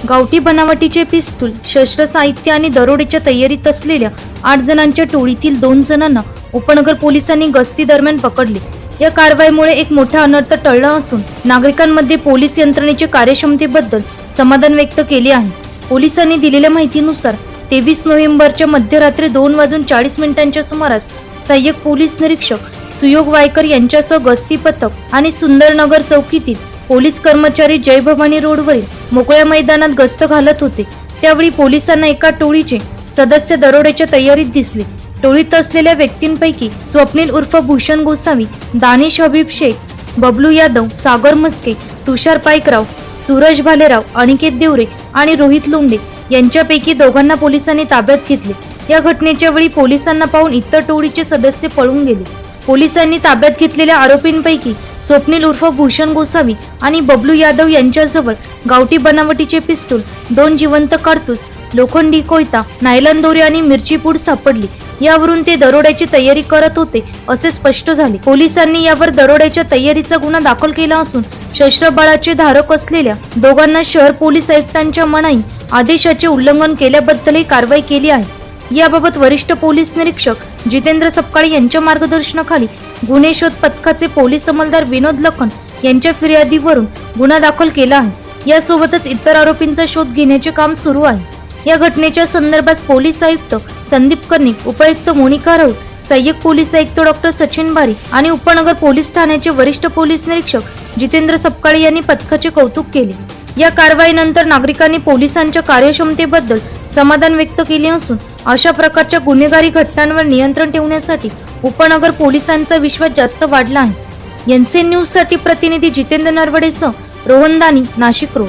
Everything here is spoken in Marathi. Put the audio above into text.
गावठी बनावटीचे पिस्तूल शस्त्रसाहित्य आणि दरोडेच्या तयारीत असलेल्या आठ जणांच्या टोळीतील दोन जणांना उपनगर पोलिसांनी गस्ती दरम्यान पकडले. या कारवाईमुळे एक मोठा अनर्थ टळला असून नागरिकांमध्ये पोलीस यंत्रणेच्या कार्यक्षमतेबद्दल समाधान व्यक्त केले आहे. पोलिसांनी दिलेल्या माहितीनुसार तेवीस नोव्हेंबरच्या मध्यरात्री दोन वाजून चाळीस मिनिटांच्या सुमारास सहाय्यक पोलीस निरीक्षक सुयोग वायकर यांच्यासह गस्ती पथक आणि सुंदरनगर चौकीतील पोलीस कर्मचारी जयभवानी रोडवरील मोकळ्या मैदानात गस्त घालत होते. त्यावेळी पोलिसांना एका टोळीचे सदस्य दरोड्याच्या तयारीत दिसले. टोळीत असलेल्या व्यक्तींपैकी स्वप्नील उर्फ भूषण गोसावी दानिश हबीब शेख बबलू यादव सागर मस्के तुषार पाईकराव सूरज भालेराव अनिकेत देवरे आणि रोहित लोंडे यांच्यापैकी दोघांना पोलिसांनी ताब्यात घेतले. या घटनेच्या वेळी पोलिसांना पाहून इतर टोळीचे सदस्य पळून गेले. पोलिसांनी ताब्यात घेतलेल्या आरोपींपैकी स्वप्नील उर्फ भूषण गोसावी आणि बबलू यादव यांच्याजवळ गावठी बनावटीचे पिस्तूल दोन जिवंत काडतूस लोखंडी कोयता नायलन दोरी आणि मिरची पूड सापडली. यावरून ते दरोड्याची तयारी करत होते असे स्पष्ट झाले. पोलिसांनी यावर दरोड्याच्या तयारीचा गुन्हा दाखल केला असून शस्त्रबळाचे धारक असलेल्या दोघांना शहर पोलीस आयुक्तांच्या मनाई आदेशाचे उल्लंघन केल्याबद्दलही कारवाई केली आहे. याबाबत वरिष्ठ पोलीस निरीक्षक जितेंद्र सपकाळे यांच्या मार्गदर्शनाखाली गुन्हे शोध पथकाचे पोलीस अंमलदार विनोद लखन यांच्या फिर्यादीवरून गुन्हा दाखल केला आहे. यासोबतच इतर आरोपींचा शोध घेण्याचे काम सुरू आहे. या घटनेच्या संदर्भात पोलीस आयुक्त संदीप कर्णिक उपायुक्त मोनिका राऊत सहाय्यक पोलीस आयुक्त डॉक्टर सचिन बारी आणि उपनगर पोलीस ठाण्याचे वरिष्ठ पोलीस निरीक्षक जितेंद्र सपकाळे यांनी पथकाचे कौतुक केले. या कारवाईनंतर नागरिकांनी पोलिसांच्या कार्यक्षमतेबद्दल समाधान व्यक्त केले असून अशा प्रकारच्या गुन्हेगारी घटनांवर नियंत्रण ठेवण्यासाठी उपनगर पोलिसांचा विश्वास जास्त वाढला आहे. एनसीएन न्यूजसाठी प्रतिनिधी जितेंद्र नरवडेसह रोहनदानी नाशिक रोड.